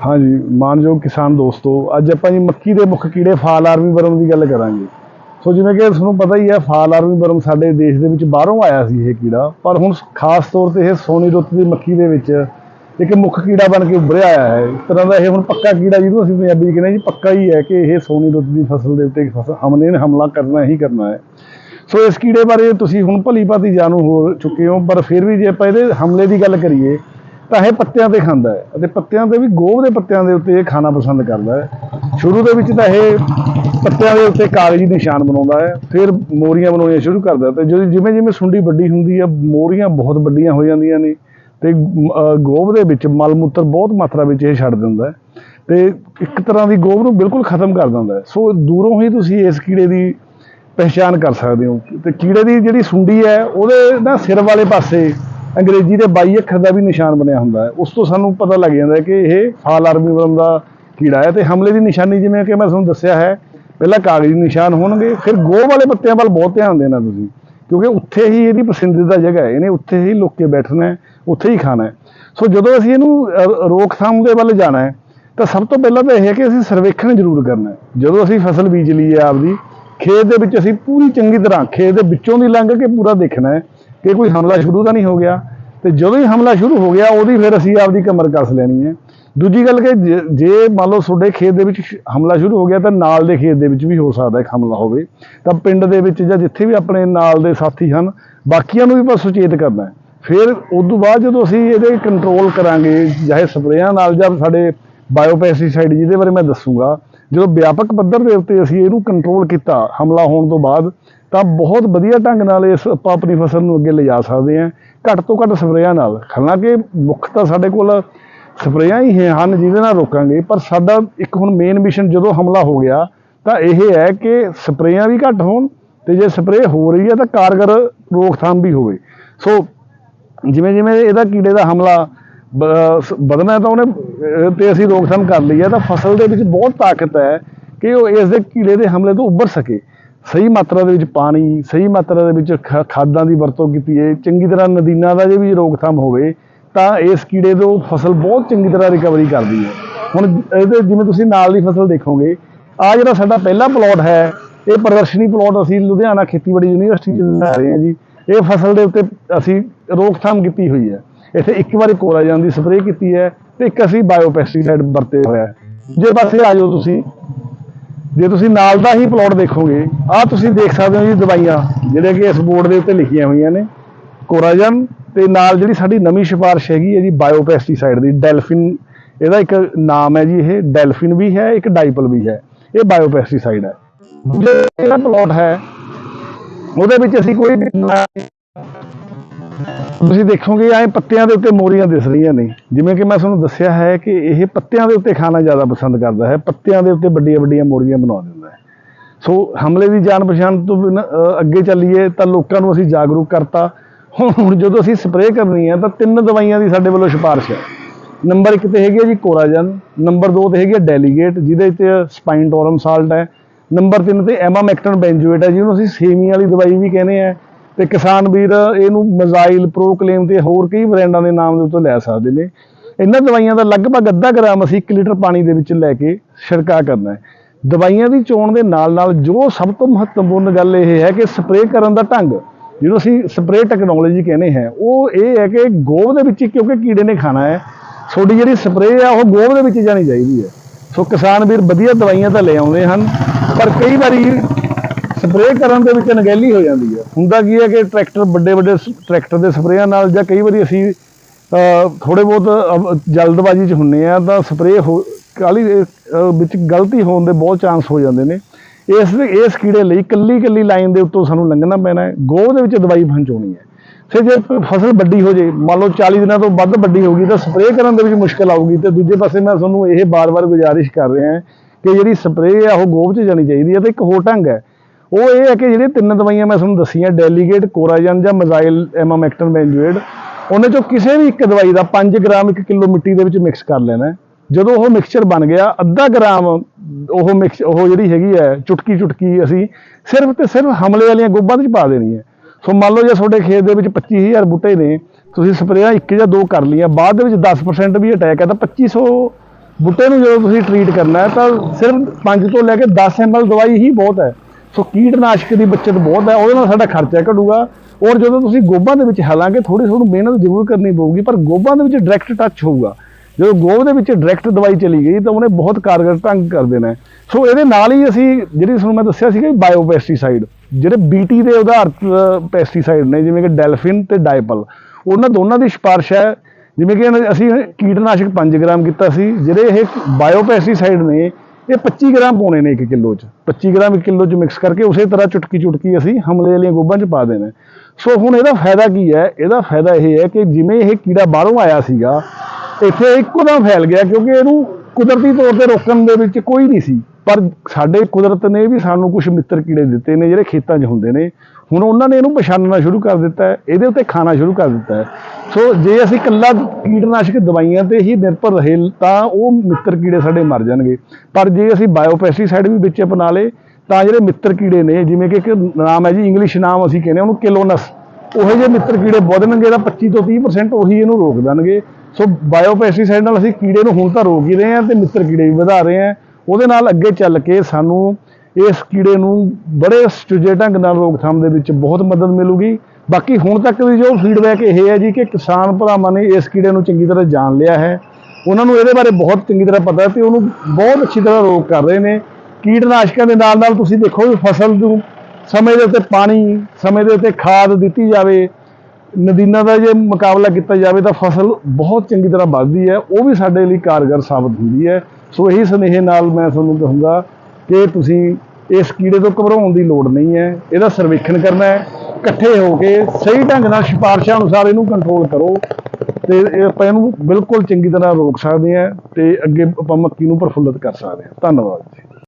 ਹਾਂਜੀ, ਮਾਨਯੋਗ ਕਿਸਾਨ ਦੋਸਤੋ, ਅੱਜ ਆਪਾਂ ਜੀ ਮੱਕੀ ਦੇ ਮੁੱਖ ਕੀੜੇ ਫਾਲ ਆਰਮੀ ਵਰਮ ਦੀ ਗੱਲ ਕਰਾਂਗੇ। ਸੋ ਜਿਵੇਂ ਕਿ ਤੁਹਾਨੂੰ ਪਤਾ ਹੀ ਹੈ, ਫਾਲ ਆਰਮੀ ਵਰਮ ਸਾਡੇ ਦੇਸ਼ ਦੇ ਵਿੱਚ ਬਾਹਰੋਂ ਆਇਆ ਸੀ ਇਹ ਕੀੜਾ, ਪਰ ਹੁਣ ਖਾਸ ਤੌਰ ਤੇ ਇਹ ਸੋਨੀ ਰੁੱਤ ਦੀ ਮੱਕੀ ਦੇ ਵਿੱਚ ਇੱਕ ਮੁੱਖ ਕੀੜਾ ਬਣ ਕੇ ਉੱਭਰਿਆ ਆਇਆ ਹੈ। ਇਸ ਤਰ੍ਹਾਂ ਦਾ ਇਹ ਹੁਣ ਪੱਕਾ ਕੀੜਾ ਜਿਹਨੂੰ ਅਸੀਂ ਪੰਜਾਬੀ ਕਹਿੰਦੇ ਹਾਂ ਜੀ, ਪੱਕਾ ਹੀ ਹੈ ਕਿ ਇਹ ਸੋਨੀ ਰੁੱਤ ਦੀ ਫਸਲ ਦੇ ਉੱਤੇ ਫਸਲ ਹਮਲੇ ਨੇ ਹਮਲਾ ਕਰਨਾ ਹੀ ਕਰਨਾ ਹੈ। ਸੋ ਇਸ ਕੀੜੇ ਬਾਰੇ ਤੁਸੀਂ ਹੁਣ ਭਲੀ ਭਾਂਤੀ ਜਾਣੂ ਹੋ ਚੁੱਕੇ ਹੋ, ਪਰ ਫਿਰ ਵੀ ਜੇ ਆਪਾਂ ਇਹਦੇ ਹਮਲੇ ਦੀ ਗੱਲ ਕਰੀਏ ਤਾਂ ਇਹ ਪੱਤਿਆਂ ਤੇ ਖਾਂਦਾ ਹੈ ਅਤੇ ਪੱਤਿਆਂ ਤੇ ਵੀ ਗੋਭ ਦੇ ਪੱਤਿਆਂ ਦੇ ਉੱਤੇ ਇਹ ਖਾਣਾ ਪਸੰਦ ਕਰਦਾ ਹੈ। ਸ਼ੁਰੂ ਦੇ ਵਿੱਚ ਤਾਂ ਇਹ ਪੱਤਿਆਂ ਦੇ ਉੱਤੇ ਕਾਗਜ਼ੀ ਨਿਸ਼ਾਨ ਬਣਾਉਂਦਾ ਹੈ, ਫਿਰ ਮੋਰੀਆਂ ਬਣਾਉਣੀਆਂ ਸ਼ੁਰੂ ਕਰਦਾ ਹੈ ਤੇ ਜਦੋਂ ਜਿਵੇਂ ਜਿਵੇਂ ਸੁੰਡੀ ਵੱਡੀ ਹੁੰਦੀ ਹੈ, ਮੋਰੀਆਂ ਬਹੁਤ ਵੱਡੀਆਂ ਹੋ ਜਾਂਦੀਆਂ ਨੇ ਤੇ ਗੋਭ ਦੇ ਵਿੱਚ ਮਲ ਮੂਤਰ ਬਹੁਤ ਮਾਤਰਾ ਵਿੱਚ ਇਹ ਛੱਡ ਦਿੰਦਾ ਹੈ ਤੇ ਇੱਕ ਤਰ੍ਹਾਂ ਦੀ ਗੋਭ ਨੂੰ ਬਿਲਕੁਲ ਖਤਮ ਕਰ ਦਿੰਦਾ ਹੈ। ਸੋ ਦੂਰੋਂ ਹੀ ਤੁਸੀਂ ਇਸ ਕੀੜੇ ਦੀ ਪਹਿਚਾਨ ਕਰ ਸਕਦੇ ਹੋ ਤੇ ਕੀੜੇ ਦੀ ਜਿਹੜੀ ਸੁੰਡੀ ਹੈ, ਉਹਦੇ ਨਾ ਸਿਰ ਵਾਲੇ ਪਾਸੇ ਅੰਗਰੇਜ਼ੀ ਦੇ 22 ਅੱਖਰ ਦਾ ਵੀ ਨਿਸ਼ਾਨ ਬਣਿਆ ਹੁੰਦਾ ਹੈ। ਉਸ ਤੋਂ ਸਾਨੂੰ ਪਤਾ ਲੱਗ ਜਾਂਦਾ ਹੈ ਕਿ ਇਹ ਫਾਲ ਆਰਮੀ ਵਰਮ ਦਾ ਕੀੜਾ ਹੈ ਤੇ ਹਮਲੇ ਦੀ ਨਿਸ਼ਾਨੀ ਜਿਵੇਂ ਕਿ ਮੈਂ ਤੁਹਾਨੂੰ ਦੱਸਿਆ ਹੈ, ਪਹਿਲਾਂ ਕਾਗਜ਼ੀ ਨਿਸ਼ਾਨ ਹੋਣਗੇ, ਫਿਰ ਗੋਹ ਵਾਲੇ ਪੱਤਿਆਂ ਵੱਲ ਬਹੁਤ ਧਿਆਨ ਦੇਣਾ ਤੁਸੀਂ, ਕਿਉਂਕਿ ਉੱਥੇ ਹੀ ਇਹਦੀ ਪਸੰਦੀਦਾ ਜਗ੍ਹਾ ਹੈ, ਇਹਨੇ ਉੱਥੇ ਹੀ ਲੁੱਕ ਕੇ ਬੈਠਣਾ ਉੱਥੇ ਹੀ ਖਾਣਾ ਹੈ। ਸੋ ਜਦੋਂ ਅਸੀਂ ਇਹਨੂੰ ਰੋਕਥਾਮ ਦੇ ਵੱਲ ਜਾਣਾ ਹੈ, ਤਾਂ ਸਭ ਤੋਂ ਪਹਿਲਾਂ ਤਾਂ ਇਹ ਹੈ ਕਿ ਅਸੀਂ ਸਰਵੇਖਣ ਜ਼ਰੂਰ ਕਰਨਾ ਹੈ। ਜਦੋਂ ਅਸੀਂ ਫਸਲ ਬੀਜ ਲਈ ਹੈ ਆਪਦੀ, ਖੇਤ ਦੇ ਵਿੱਚ ਅਸੀਂ ਪੂਰੀ ਚੰਗੀ ਤਰ੍ਹਾਂ, ਖੇਤ ਦੇ ਵਿੱਚੋਂ ਦੀ ਲੰਘ ਕੇ ਪੂਰਾ ਦੇਖਣਾ ਹੈ ਕਿ ਕੋਈ ਹਮਲਾ ਸ਼ੁਰੂ ਤਾਂ ਨਹੀਂ ਹੋ ਗਿਆ ਤੇ ਜਦੋਂ ਹੀ ਹਮਲਾ ਸ਼ੁਰੂ ਹੋ ਗਿਆ, ਉਹਦੀ ਫਿਰ ਅਸੀਂ ਆਪਦੀ ਕਮਰ ਕੱਸ ਲੈਣੀ ਹੈ। ਦੂਜੀ ਗੱਲ ਕਿ ਜੇ- ਮੰਨ ਲਓ ਤੁਹਾਡੇ ਖੇਤ ਦੇ ਵਿੱਚ ਹਮਲਾ ਸ਼ੁਰੂ ਹੋ ਗਿਆ ਤਾਂ ਨਾਲ ਦੇ ਖੇਤ ਦੇ ਵਿੱਚ ਵੀ ਹੋ ਸਕਦਾ ਹੈ ਹਮਲਾ ਹੋਵੇ। ਤਾਂ ਪਿੰਡ ਦੇ ਵਿੱਚ ਜਾਂ ਜਿੱਥੇ ਵੀ ਆਪਣੇ ਨਾਲ ਦੇ ਸਾਥੀ ਹਨ, ਬਾਕੀਆਂ ਨੂੰ ਵੀ ਬਸ ਸੁਚੇਤ ਕਰਨਾ ਹੈ। ਫਿਰ ਉਸ ਤੋਂ ਬਾਅਦ ਜਦੋਂ ਅਸੀਂ ਇਹਦੇ ਕੰਟਰੋਲ ਕਰਾਂਗੇ, ਚਾਹੇ ਸਪਰੇਆਂ ਨਾਲ ਜਾਂ ਸਾਡੇ ਬਾਇਓਪੈਸਟੀਸਾਈਡ ਜਿਹਦੇ ਬਾਰੇ ਮੈਂ ਦੱਸੂਗਾ ਜਦੋਂ ਵਿਆਪਕ ਪੱਧਰ ਦੇ ਉੱਤੇ ਅਸੀਂ ਇਹਨੂੰ ਕੰਟਰੋਲ ਕੀਤਾ, ਹਮਲਾ ਹੋਣ ਤੋਂ ਬਾਅਦ, ਤਾਂ ਬਹੁਤ ਵਧੀਆ ਢੰਗ ਨਾਲ ਇਸ ਆਪਾਂ ਆਪਣੀ ਫਸਲ ਨੂੰ ਅੱਗੇ ਲਿਜਾ ਸਕਦੇ ਹਾਂ, ਘੱਟ ਤੋਂ ਘੱਟ ਸਪਰੇਆਂ ਨਾਲ। ਹਾਲਾਂਕਿ ਮੁੱਖ ਤਾਂ ਸਾਡੇ ਕੋਲ ਸਪਰੇਆਂ ਹੀ ਹੈ- ਹਨ ਜਿਹਦੇ ਨਾਲ ਰੋਕਾਂਗੇ, ਪਰ ਸਾਡਾ ਇੱਕ ਹੁਣ ਮੇਨ ਮਿਸ਼ਨ ਜਦੋਂ ਹਮਲਾ ਹੋ ਗਿਆ, ਤਾਂ ਇਹ ਹੈ ਕਿ ਸਪਰੇਆਂ ਵੀ ਘੱਟ ਹੋਣ ਤੇ ਜੇ ਸਪਰੇਅ ਹੋ ਰਹੀ ਹੈ ਤਾਂ ਕਾਰਗਰ ਰੋਕਥਾਮ ਵੀ ਹੋਵੇ। ਸੋ ਜਿਵੇਂ ਜਿਵੇਂ ਇਹਦਾ ਕੀੜੇ ਦਾ ਹਮਲਾ ਵਧਣਾ ਤਾਂ ਉਹਨੇ ਤੇ ਅਸੀਂ ਰੋਕਥਾਮ ਕਰ ਲਈ ਹੈ, ਤਾਂ ਫਸਲ ਦੇ ਵਿੱਚ ਬਹੁਤ ਤਾਕਤ ਹੈ ਕਿ ਉਹ ਇਸ ਦੇ ਕੀੜੇ ਦੇ ਹਮਲੇ ਤੋਂ ਉੱਭਰ ਸਕੇ। ਸਹੀ ਮਾਤਰਾ ਦੇ ਵਿੱਚ ਪਾਣੀ, ਸਹੀ ਮਾਤਰਾ ਦੇ ਵਿੱਚ ਖਾਦਾਂ ਦੀ ਵਰਤੋਂ ਕੀਤੀ ਹੈ, ਚੰਗੀ ਤਰ੍ਹਾਂ ਨਦੀਨਾਂ ਦਾ ਜੇ ਵੀ ਰੋਕਥਾਮ ਹੋਵੇ, ਤਾਂ ਇਸ ਕੀੜੇ ਤੋਂ ਫਸਲ ਬਹੁਤ ਚੰਗੀ ਤਰ੍ਹਾਂ ਰਿਕਵਰੀ ਕਰਦੀ ਹੈ। ਹੁਣ ਇਹਦੇ ਜਿਵੇਂ ਤੁਸੀਂ ਨਾਲ ਦੀ ਫਸਲ ਦੇਖੋਗੇ, ਆ ਜਿਹੜਾ ਸਾਡਾ ਪਹਿਲਾ ਪਲਾਟ ਹੈ, ਇਹ ਪ੍ਰਦਰਸ਼ਨੀ ਪਲਾਟ ਅਸੀਂ ਲੁਧਿਆਣਾ ਖੇਤੀਬਾੜੀ ਯੂਨੀਵਰਸਿਟੀ ਚ ਲੈ ਰਹੇ ਹਾਂ ਜੀ। ਇਹ ਫਸਲ ਦੇ ਉੱਤੇ ਅਸੀਂ ਰੋਕਥਾਮ ਕੀਤੀ ਹੋਈ ਹੈ। ਇੱਥੇ ਇੱਕ ਵਾਰੀ ਕੋਲਾਜਨ ਦੀ ਸਪਰੇਅ ਕੀਤੀ ਹੈ ਤੇ ਇੱਕ ਅਸੀਂ ਬਾਇਓਪੈਸਟੀਸਾਈਡ ਵਰਤੇ ਹੋਇਆ ਜੇ ਪਾਸੇ ਆ ਜਾਓ ਤੁਸੀਂ, ਜੇ ਤੁਸੀਂ ਨਾਲ ਦਾ ਹੀ ਪਲਾਟ ਦੇਖੋਗੇ, ਆਹ ਤੁਸੀਂ ਦੇਖ ਸਕਦੇ ਹੋ ਜੀ ਦਵਾਈਆਂ, ਜਿਹੜੇ ਕਿ ਇਸ ਬੋਰਡ ਦੇ ਉੱਤੇ ਲਿਖੀਆਂ ਹੋਈਆਂ ਨੇ। ਕੋਰਾਜਨ ਤੇ ਨਾਲ ਜਿਹੜੀ ਸਾਡੀ ਨਵੀਂ ਸਿਫਾਰਿਸ਼ ਹੈਗੀ ਹੈ ਜੀ ਬਾਇਓਪੈਸਟੀਸਾਈਡ ਦੀ, ਡੈਲਫਿਨ, ਇਹਦਾ ਇੱਕ ਨਾਮ ਹੈ ਜੀ ਇਹ, ਡੈਲਫਿਨ ਵੀ ਹੈ, ਇੱਕ ਡਾਈਪਲ ਵੀ ਹੈ, ਇਹ ਬਾਇਓਪੈਸਟੀਸਾਈਡ ਹੈ। ਜਿਹੜਾ ਪਲਾਟ ਹੈ, ਉਹਦੇ ਵਿੱਚ ਅਸੀਂ ਕੋਈ ਤੁਸੀਂ ਦੇਖੋਗੇ ਐ ਪੱਤਿਆਂ ਦੇ ਉੱਤੇ ਮੋਰੀਆਂ ਦਿਸ ਰਹੀਆਂ ਨੇ। ਜਿਵੇਂ ਕਿ ਮੈਂ ਤੁਹਾਨੂੰ ਦੱਸਿਆ ਹੈ ਕਿ ਇਹ ਪੱਤਿਆਂ ਦੇ ਉੱਤੇ ਖਾਣਾ ਜ਼ਿਆਦਾ ਪਸੰਦ ਕਰਦਾ ਹੈ ਪੱਤਿਆਂ ਦੇ ਉੱਤੇ ਵੱਡੀਆਂ ਵੱਡੀਆਂ ਮੋਰੀਆਂ ਬਣਾ ਦਿੰਦਾ ਹੈ। ਸੋ ਹਮਲੇ ਦੀ ਜਾਣ ਪਛਾਣ ਤੋਂ ਬਿਨਾਂ, ਅੱਗੇ ਚੱਲੀਏ ਤਾਂ ਲੋਕਾਂ ਨੂੰ ਅਸੀਂ ਜਾਗਰੂਕ ਕਰਤਾ। ਹੁਣ ਹੁਣ ਜਦੋਂ ਅਸੀਂ ਸਪਰੇਅ ਕਰਨੀ ਹੈ ਤਾਂ ਤਿੰਨ ਦਵਾਈਆਂ ਦੀ ਸਾਡੇ ਵੱਲੋਂ ਸਿਫਾਰਿਸ਼ ਹੈ। ਨੰਬਰ 1 ਤੇ ਹੈਗੀ ਹੈ ਜੀ ਕੋਰਾਜਨ ਨੰਬਰ 2 ਤੇ ਹੈਗੀ ਹੈ ਡੈਲੀਗੇਟ ਜਿਹਦੇ ਵਿੱਚ ਸਪਾਈਨਟੋਰਮ ਸਾਲਟ ਹੈ। ਨੰਬਰ 3 ਤੇ ਐਮਾਮੈਕਟਨ ਬੈਂਜੋਏਟ ਹੈ ਜਿਹਨੂੰ ਅਸੀਂ ਸੇਮੀ ਵਾਲੀ ਦਵਾਈ ਵੀ ਕਹਿੰਦੇ ਆ ਤੇ ਕਿਸਾਨ ਵੀਰ ਇਹਨੂੰ ਮਜ਼ਾਈਲ, ਪ੍ਰੋਕਲੇਮ ਤੇ ਹੋਰ ਕਈ ਬ੍ਰਾਂਡਾਂ ਦੇ ਨਾਮ ਦੇ ਉੱਤੇ ਲੈ ਸਕਦੇ ਨੇ। ਇਹਨਾਂ ਦਵਾਈਆਂ ਦਾ ਲਗਭਗ ਅੱਧਾ ਗ੍ਰਾਮ ਅਸੀਂ 1 ਲੀਟਰ ਪਾਣੀ ਦੇ ਵਿੱਚ ਲੈ ਕੇ ਛਿੜਕਾ ਕਰਨਾ ਹੈ। ਦਵਾਈਆਂ ਦੀ ਚੋਣ ਦੇ ਨਾਲ ਨਾਲ ਜੋ ਸਭ ਤੋਂ ਮਹੱਤਵਪੂਰਨ ਗੱਲ ਇਹ ਹੈ ਕਿ ਸਪਰੇਅ ਕਰਨ ਦਾ ਢੰਗ, ਜਿਹਨੂੰ ਅਸੀਂ ਸਪਰੇਅ ਟੈਕਨੋਲੋਜੀ ਕਹਿੰਦੇ ਹਾਂ, ਉਹ ਇਹ ਹੈ ਕਿ ਗੋਭ ਦੇ ਵਿੱਚ ਕਿਉਂਕਿ ਕੀੜੇ ਨੇ ਖਾਣਾ ਹੈ, ਤੁਹਾਡੀ ਜਿਹੜੀ ਸਪਰੇਅ ਆ ਉਹ ਗੋਭ ਦੇ ਵਿੱਚ ਜਾਣੀ ਚਾਹੀਦੀ ਹੈ। ਸੋ ਕਿਸਾਨ ਵੀਰ ਵਧੀਆ ਦਵਾਈਆਂ ਤਾਂ ਲੈ ਆਉਂਦੇ ਹਨ, ਪਰ ਕਈ ਵਾਰੀ ਸਪਰੇਅ ਕਰਨ ਦੇ ਵਿੱਚ ਅਣਗਹਿਲੀ ਹੋ ਜਾਂਦੀ ਹੈ। ਹੁੰਦਾ ਕੀ ਹੈ ਕਿ ਟਰੈਕਟਰ ਵੱਡੇ ਵੱਡੇ ਸ- ਟਰੈਕਟਰ ਦੇ ਸਪਰੇਆਂ ਨਾਲ ਜਾਂ ਕਈ ਵਾਰੀ ਅਸੀਂ ਥੋੜੇ ਬਹੁਤ ਜਲਦਬਾਜ਼ੀ 'ਚ ਹੁੰਨੇ ਆ ਤਾਂ ਸਪਰੇਅ ਹੋ, ਕਾਲੀ ਵਿੱਚ ਗਲਤੀ ਹੋਣ ਦੇ ਬਹੁਤ ਚਾਂਸ ਹੋ ਜਾਂਦੇ ਨੇ। ਇਸ ਇਸ ਕੀੜੇ ਲਈ ਕੱਲੀ ਕੱਲੀ ਲਾਈਨ ਦੇ ਉੱਤੋਂ ਸਾਨੂੰ ਲੰਘਣਾ ਪੈਣਾ ਹੈ। ਗੋਹ ਦੇ ਵਿੱਚ ਦਵਾਈ ਪਹੁੰਚਾਉਣੀ ਹੈ। ਫਿਰ ਜੇ ਫਸਲ ਵੱਡੀ ਹੋ ਜੇ, ਮੰਨ ਲਓ 40 ਦਿਨਾਂ ਤੋਂ ਵੱਧ ਵੱਡੀ ਹੋ ਗਈ ਤਾਂ ਸਪਰੇਅ ਕਰਨ ਦੇ ਵਿੱਚ ਮੁਸ਼ਕਲ ਆਊਗੀ ਤੇ ਦੂਜੇ ਪਾਸੇ ਮੈਂ ਤੁਹਾਨੂੰ ਇਹ ਬਾਰ-ਬਾਰ ਗੁਜ਼ਾਰਿਸ਼ ਕਰ ਰਿਹਾ ਹਾਂ ਕਿ ਜਿਹੜੀ ਸਪਰੇਅ ਆ ਉਹ ਗੋਭ 'ਚ ਜਾਣੀ ਚਾਹੀਦੀ ਹੈ ਤੇ ਇੱਕ ਹੋਰ ਢੰਗ ਹੈ। ਉਹ ਇਹ ਹੈ ਕਿ ਜਿਹੜੇ ਤਿੰਨ ਦਵਾਈਆਂ ਮੈਂ ਤੁਹਾਨੂੰ ਦੱਸੀਆਂ ਡੈਲੀਗੇਟ ਕੋਰਾਜਨ ਜਾਂ ਮਜ਼ਾਈਲ ਐਮਾਮੈਕਟਨ ਬੈਂਜੋਏਡ ਉਹਨਾਂ ਚੋਂ ਕਿਸੇ ਵੀ ਇੱਕ ਦਵਾਈ ਦਾ 5 ਗ੍ਰਾਮ 1 ਕਿਲੋ ਮਿੱਟੀ ਦੇ ਵਿੱਚ ਮਿਕਸ ਕਰ ਲੈਣਾ ਜਦੋਂ ਉਹ ਮਿਕਸਚਰ ਬਣ ਗਿਆ, ਅੱਧਾ ਗ੍ਰਾਮ ਉਹ ਮਿਕਸ ਉਹ ਜਿਹੜੀ ਹੈਗੀ ਹੈ, ਚੁਟਕੀ ਚੁਟਕੀ ਅਸੀਂ ਸਿਰਫ ਤੇ ਸਿਰਫ ਹਮਲੇ ਵਾਲੀਆਂ ਗੋਭਾਂ ਦੇ ਵਿੱਚ ਪਾ ਦੇਣੀ ਹੈ। ਸੋ ਮੰਨ ਲਓ ਜੇ ਤੁਹਾਡੇ ਖੇਤ ਦੇ ਵਿੱਚ 25000 ਬੂਟੇ ਨੇ, ਤੁਸੀਂ ਸਪਰੇਆਂ ਇੱਕ ਜਾਂ ਦੋ ਕਰ ਲਈਆਂ, ਬਾਅਦ ਦੇ ਵਿੱਚ 10% ਵੀ ਅਟੈਕ ਹੈ, ਤਾਂ 2500 ਬੂਟੇ ਨੂੰ ਜਦੋਂ ਤੁਸੀਂ ਟ੍ਰੀਟ ਕਰਨਾ ਹੈ, ਤਾਂ ਸਿਰਫ 5 ਤੋਂ ਲੈ ਕੇ 10 ml ਦਵਾਈ ਹੀ ਬਹੁਤ ਹੈ। ਸੋ ਕੀਟਨਾਸ਼ਕ ਦੀ ਬੱਚਤ ਬਹੁਤ ਹੈ, ਉਹਦੇ ਨਾਲ ਸਾਡਾ ਖਰਚਾ ਘਟੂਗਾ। ਔਰ ਜਦੋਂ ਤੁਸੀਂ ਗੋਭਾ ਦੇ ਵਿੱਚ ਹਾਲਾਂਕਿ ਥੋੜੀ ਤੁਹਾਨੂੰ ਮਿਹਨਤ ਜ਼ਰੂਰ ਕਰਨੀ ਪਊਗੀ, ਪਰ ਗੋਭਾ ਦੇ ਵਿੱਚ ਡਾਇਰੈਕਟ ਟੱਚ ਹੋਊਗਾ। ਜਦੋਂ ਗੋਭ ਦੇ ਵਿੱਚ ਡਾਇਰੈਕਟ ਦਵਾਈ ਚਲੀ ਗਈ, ਤਾਂ ਉਹਨੇ ਬਹੁਤ ਕਾਰਗਰ ਢੰਗ ਕਰ ਦੇਣਾ ਸੋ ਇਹਦੇ ਨਾਲ ਹੀ ਅਸੀਂ, ਜਿਹੜੀ ਤੁਹਾਨੂੰ ਮੈਂ ਦੱਸਿਆ ਸੀਗਾ ਬਾਇਓ ਪੈਸਟੀਸਾਈਡ ਜਿਹੜੇ ਬੀਟੀ ਦੇ ਆਧਾਰਿਤ ਪੈਸਟੀਸਾਈਡ ਨੇ, ਜਿਵੇਂ ਕਿ ਡੈਲਫਿਨ ਤੇ ਡਾਈਪਲ ਉਹਨਾਂ ਦੋਨਾਂ ਦੀ ਸਿਫਾਰਿਸ਼ ਹੈ। ਜਿਵੇਂ ਕਿ ਇਹਨਾਂ- ਅਸੀਂ ਕੀਟਨਾਸ਼ਕ 5 ਗ੍ਰਾਮ ਕੀਤਾ ਸੀ, ਜਿਹੜੇ ਇਹ ਬਾਇਓ ਪੈਸਟੀਸਾਈਡ ਨੇ ਇਹ 25 ਗ੍ਰਾਮ ਪਾਉਣੇ ਨੇ 1 ਕਿਲੋ ਚ। 25 ਗ੍ਰਾਮ 1 ਕਿਲੋ ਚ ਮਿਕਸ ਕਰਕੇ ਉਸੇ ਤਰ੍ਹਾਂ ਚੁਟਕੀ ਚੁਟਕੀ ਅਸੀਂ ਹਮਲੇ ਵਾਲੀਆਂ ਗੋਭਾਂ ਚ ਪਾ ਦੇਣਾ। ਸੋ ਹੁਣ ਇਹਦਾ ਫਾਇਦਾ ਕੀ ਹੈ? ਇਹਦਾ ਫਾਇਦਾ ਇਹ ਹੈ ਕਿ ਜਿਵੇਂ ਇਹ ਕੀੜਾ ਬਾਹਰੋਂ ਆਇਆ ਸੀਗਾ, ਇੱਥੇ ਇੱਕੋ ਦਮ ਫੈਲ ਗਿਆ ਕਿਉਂਕਿ ਇਹਨੂੰ ਕੁਦਰਤੀ ਤੌਰ ਤੇ ਰੋਕਣ ਦੇ ਵਿੱਚ ਕੋਈ ਨਹੀਂ ਸੀ। ਪਰ ਸਾਡੇ ਕੁਦਰਤ ਨੇ ਵੀ ਸਾਨੂੰ ਕੁਝ ਮਿੱਤਰ ਕੀੜੇ ਦਿੱਤੇ ਨੇ ਜਿਹੜੇ ਖੇਤਾਂ 'ਚ ਹੁੰਦੇ ਨੇ। ਹੁਣ ਉਹਨਾਂ ਨੇ ਇਹਨੂੰ ਪਛਾਣਨਾ ਸ਼ੁਰੂ ਕਰ ਦਿੱਤਾ ਹੈ, ਇਹਦੇ ਉੱਤੇ ਖਾਣਾ ਸ਼ੁਰੂ ਕਰ ਦਿੱਤਾ ਹੈ। ਸੋ ਜੇ ਅਸੀਂ ਇਕੱਲਾ ਕੀਟਨਾਸ਼ਕ ਦਵਾਈਆਂ ਤੇ ਹੀ ਨਿਰਭਰ ਰਹੇ, ਤਾਂ ਉਹ ਮਿੱਤਰ ਕੀੜੇ ਸਾਡੇ ਮਰ ਜਾਣਗੇ। ਪਰ ਜੇ ਅਸੀਂ ਬਾਇਓਪੈਸਟੀਸਾਈਡ ਵੀ ਵਿੱਚ ਅਪਣਾ ਲਏ, ਤਾਂ ਜਿਹੜੇ ਮਿੱਤਰ ਕੀੜੇ ਨੇ, ਜਿਵੇਂ ਕਿ ਇੱਕ ਨਾਮ ਹੈ ਜੀ, ਇੰਗਲਿਸ਼ ਨਾਮ ਅਸੀਂ ਕਹਿੰਦੇ ਹਾਂ, ਉਹਨੂੰ ਕਿਲੋਨਸ। ਉਹੋ ਜਿਹੇ ਮਿੱਤਰ ਕੀੜੇ ਵਧਣਗੇ ਤਾਂ 25 ਤੋਂ 30% ਉਹੀ ਇਹਨੂੰ ਰੋਕ ਦੇਣਗੇ। ਸੋ ਬਾਇਓਪੈਸਟੀਸਾਈਡ ਨਾਲ ਅਸੀਂ ਕੀੜੇ ਨੂੰ ਹੁਣ ਤਾਂ ਰੋਕ ਹੀ ਰਹੇ ਹਾਂ ਤੇ ਮਿੱਤਰ ਕੀੜੇ ਵੀ ਵਧਾ ਰਹੇ ਹਾਂ। ਉਹਦੇ ਨਾਲ ਅੱਗੇ ਚੱਲ ਕੇ ਸਾਨੂੰ ਇਸ ਕੀੜੇ ਨੂੰ ਬੜੇ ਸੁਚੱਜੇ ਢੰਗ ਨਾਲ ਰੋਕਥਾਮ ਦੇ ਵਿੱਚ ਬਹੁਤ ਮਦਦ ਮਿਲੂਗੀ। ਬਾਕੀ ਹੁਣ ਤੱਕ ਦੀ ਜੋ ਫੀਡਬੈਕ ਇਹ ਹੈ ਜੀ ਕਿ ਕਿਸਾਨ ਭਰਾਵਾਂ ਨੇ ਇਸ ਕੀੜੇ ਨੂੰ ਚੰਗੀ ਤਰ੍ਹਾਂ ਜਾਣ ਲਿਆ ਹੈ। ਉਹਨਾਂ ਨੂੰ ਇਹਦੇ ਬਾਰੇ ਬਹੁਤ ਚੰਗੀ ਤਰ੍ਹਾਂ ਪਤਾ ਹੈ ਤੇ ਉਹਨੂੰ ਬਹੁਤ ਅੱਛੀ ਤਰ੍ਹਾਂ ਰੋਕ ਕਰ ਰਹੇ ਨੇ। ਕੀਟਨਾਸ਼ਕਾਂ ਦੇ ਨਾਲ ਨਾਲ ਤੁਸੀਂ ਦੇਖੋ ਵੀ ਫਸਲ ਨੂੰ ਸਮੇਂ ਦੇ ਉੱਤੇ ਪਾਣੀ, ਸਮੇਂ ਦੇ ਉੱਤੇ ਖਾਦ ਦਿੱਤੀ ਜਾਵੇ, ਨਦੀਨਾਂ ਦਾ ਜੇ ਮੁਕਾਬਲਾ ਕੀਤਾ ਜਾਵੇ ਤਾਂ ਫਸਲ ਬਹੁਤ ਚੰਗੀ ਤਰ੍ਹਾਂ ਵੱਧਦੀ ਹੈ, ਉਹ ਵੀ ਸਾਡੇ ਲਈ ਕਾਰਗਰ ਸਾਬਤ ਹੁੰਦੀ ਹੈ। ਸੋ ਇਹੀ ਸੁਨੇਹੇ ਨਾਲ ਮੈਂ ਤੁਹਾਨੂੰ ਕਹੂੰਗਾ ਕਿ ਤੁਸੀਂ ਇਸ ਕੀੜੇ ਤੋਂ ਘਬਰਾਉਣ ਦੀ ਲੋੜ ਨਹੀਂ ਹੈ। ਇਹਦਾ ਸਰਵੇਖਣ ਕਰਨਾ ਹੈ। ਇਕੱਠੇ ਹੋ ਕੇ ਸਹੀ ਢੰਗ ਨਾਲ ਸਿਫਾਰਸ਼ਾਂ ਅਨੁਸਾਰ ਇਹਨੂੰ ਕੰਟਰੋਲ ਕਰੋ। ਤੇ ਆਪਾਂ ਇਹਨੂੰ ਬਿਲਕੁਲ ਚੰਗੀ ਤਰ੍ਹਾਂ ਰੋਕ ਸਕਦੇ ਹਾਂ ਤੇ ਅੱਗੇ ਆਪਾਂ ਮੱਕੀ ਨੂੰ ਪ੍ਰਫੁੱਲਤ ਕਰ ਸਕਦੇ ਹਾਂ। ਧੰਨਵਾਦ ਜੀ।